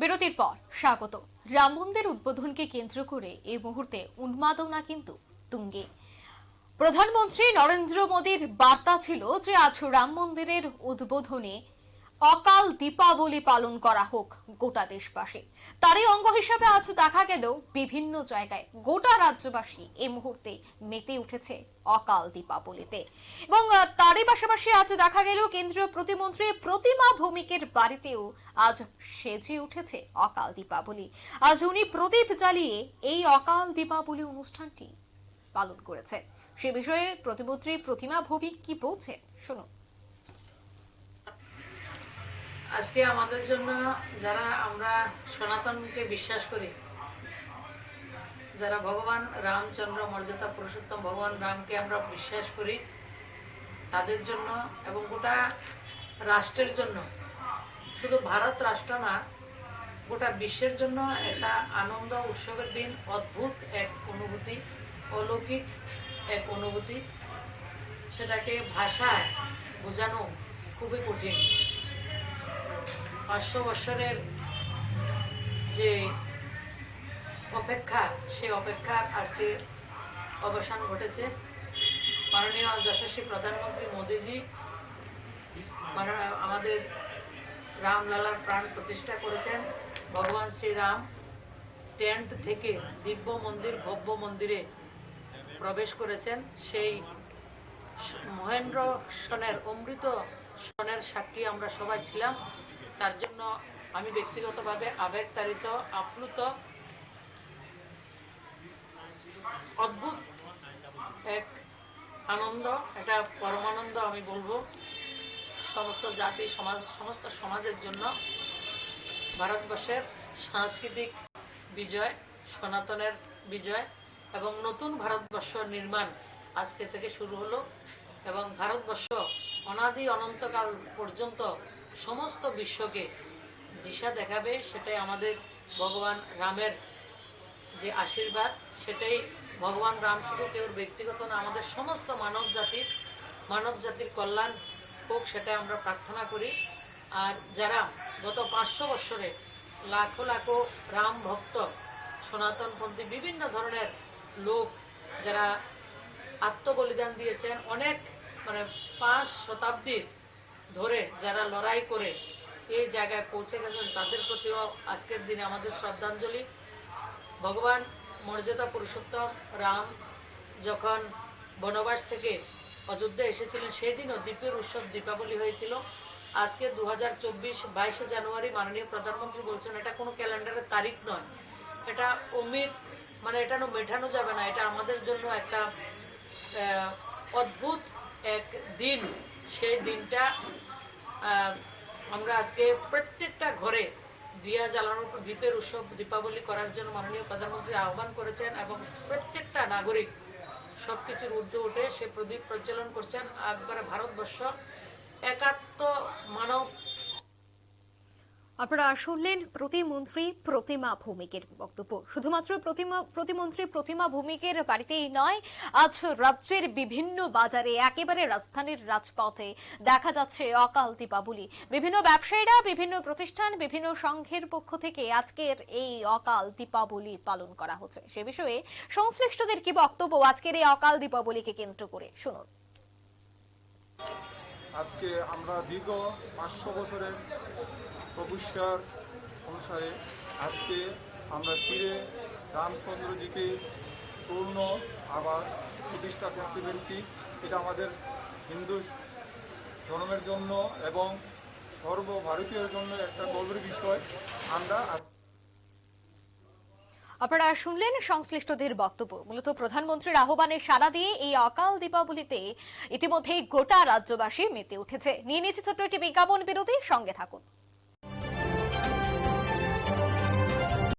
বিরতির পর স্বাগত। রাম মন্দির উদ্বোধনকে কেন্দ্র করে এই মুহূর্তে উন্মাদনা কিন্তু তুঙ্গে। প্রধানমন্ত্রী নরেন্দ্র মোদীর বার্তা ছিল যে আজ রাম মন্দিরের উদ্বোধনে অকাল দীপাবলি পালন করা হোক গোটা দেশবাসী। তারই অঙ্গ হিসাবে আজ দেখা গেল বিভিন্ন জায়গায় গোটা রাজ্যবাসী এই মুহূর্তে মেতে উঠেছে অকাল দীপাবলিতে। এবং তারই পাশাপাশি আজ দেখা গেল কেন্দ্রীয় প্রতিমন্ত্রী প্রতিমা ভৌমিকের বাড়িতেও আজ সেজে উঠেছে অকাল দীপাবলি। আজ উনি প্রদীপ জ্বালিয়ে এই অকাল দীপাবলি অনুষ্ঠানটি পালন করেছে সে বিষয়ে প্রতিমন্ত্রী প্রতিমা ভৌমিক কি বলছেন? শুনুন। আজকে আমাদের জন্য যারা আমরা সনাতনকে বিশ্বাস করি, যারা ভগবান রামচন্দ্র মর্যাদা পুরুষোত্তম ভগবান রামকে আমরা বিশ্বাস করি, তাদের জন্য এবং গোটা রাষ্ট্রের জন্য, শুধু ভারত রাষ্ট্র না, গোটা বিশ্বের জন্য একটা আনন্দ উৎসবের দিন, অদ্ভুত এক অনুভূতি, অলৌকিক এক অনুভূতি, সেটাকে ভাষায় বোঝানো খুবই কঠিন। পাঁচশো বছরের যে অপেক্ষা, সে অপেক্ষার আজকে অবসান ঘটেছে। মাননীয় যশস্বী প্রধানমন্ত্রী মোদীজি আমাদের রামলালার প্রাণ প্রতিষ্ঠা করেছেন। ভগবান শ্রীরাম টেন্ট থেকে দিব্য মন্দির, ভব্য মন্দিরে প্রবেশ করেছেন। সেই মহেন্দ্র সনের অমৃত সনের সাক্ষী আমরা সবাই ছিলাম। তার জন্য আমি ব্যক্তিগতভাবে আবেগতাড়িত, আপ্লুত, অদ্ভুত এক আনন্দ এটা পরমানন্দ আমি বলব। সমস্ত জাতি, সমাজ, সমস্ত সমাজের জন্য ভারতবর্ষের সাংস্কৃতিক বিজয়, সনাতনের বিজয় এবং নতুন ভারতবর্ষ নির্মাণ আজকে থেকে শুরু হলো এবং ভারতবর্ষ অনাদি অনন্তকাল পর্যন্ত সমস্ত বিশ্বকে দিশা দেখাবে, সেটাই আমাদের ভগবান রামের যে আশীর্বাদ, সেটাই ভগবান রাম শুধু কেউ ব্যক্তিগত না, আমাদের সমস্ত মানব জাতির মানব জাতির কল্যাণ হোক সেটা আমরা প্রার্থনা করি। আর যারা গত পাঁচশো বছরে লাখো লাখো রাম ভক্ত সনাতনপন্থী বিভিন্ন ধরনের লোক যারা আত্মবলিদান দিয়েছেন, অনেক মানে পাঁচ শতাব্দীর ধরে যারা লড়াই করে এই জায়গায় পৌঁছে গেছেন, তাদের প্রতিও আজকের দিনে আমাদের শ্রদ্ধাঞ্জলি। ভগবান মর্যাদা পুরুষোত্তম রাম যখন বনবাস থেকে অযোধ্যা এসেছিলেন সেই দিনও দ্বীপের উৎসব দীপাবলি হয়েছিল। আজকে দু হাজার চব্বিশ বাইশে জানুয়ারি মাননীয় প্রধানমন্ত্রী বলছেন, এটা কোনো ক্যালেন্ডারের তারিখ নয়। এটা অমিত মানে এটা মেটানো যাবে না। এটা আমাদের জন্য একটা অদ্ভুত এক দিন। সেই দিনটা আমরা আজকে প্রত্যেকটা ঘরে দিয়া জ্বালানোর পর দ্বীপের উৎসব, দীপাবলি করার জন্য মাননীয় প্রধানমন্ত্রী আহ্বান করেছেন এবং প্রত্যেকটা নাগরিক সব কিছুর ঊর্ধ্বে উঠে সে প্রদীপ প্রজ্বলন করছেন। একবারে ভারতবর্ষ একাত্ম মানব আপনারা শুনলেন প্রতিমন্ত্রী প্রতিমা ভৌমিকের বক্তব্য। শুধুমাত্র প্রতিমা, প্রতিমন্ত্রী প্রতিমা ভৌমিকের বাড়িতেই নয়, আজ রাজ্যের বিভিন্ন বাজারে, একেবারে রাজধানীর রাজপথে দেখা যাচ্ছে অকাল দীপাবলি। বিভিন্ন ব্যবসায়ীরা, বিভিন্ন প্রতিষ্ঠান, বিভিন্ন সংঘের পক্ষ থেকে আজকের এই অকাল দীপাবলি পালন করা হচ্ছে। সে বিষয়ে সংশ্লিষ্টদের কি বক্তব্য? আজকের এই অকাল দীপাবলিকে কেন্দ্র করে শুনুন। আজকে আমরা দীর্ঘ পাঁচশো বছরের তপস্যার অনুসারে আজকে আমরা ফিরে রামচন্দ্রজিকে পূর্ণ আবার প্রতিষ্ঠা করতে পেরেছি। এটা আমাদের হিন্দু ধর্মের জন্য এবং সর্বভারতীয়ের জন্য একটা গর্বের বিষয়। আমরা আপনারা শুনলেন সংশ্লিষ্টদের বক্তব্য। মূলত প্রধানমন্ত্রীর আহ্বানে সাড়া দিয়ে এই অকাল দীপাবলিতে ইতিমধ্যেই গোটা রাজ্যবাসী মেতে উঠেছে। নিয়ে নিয়েছে ছোট্ট একটি বিজ্ঞাপন বিরতি, সঙ্গে থাকুন।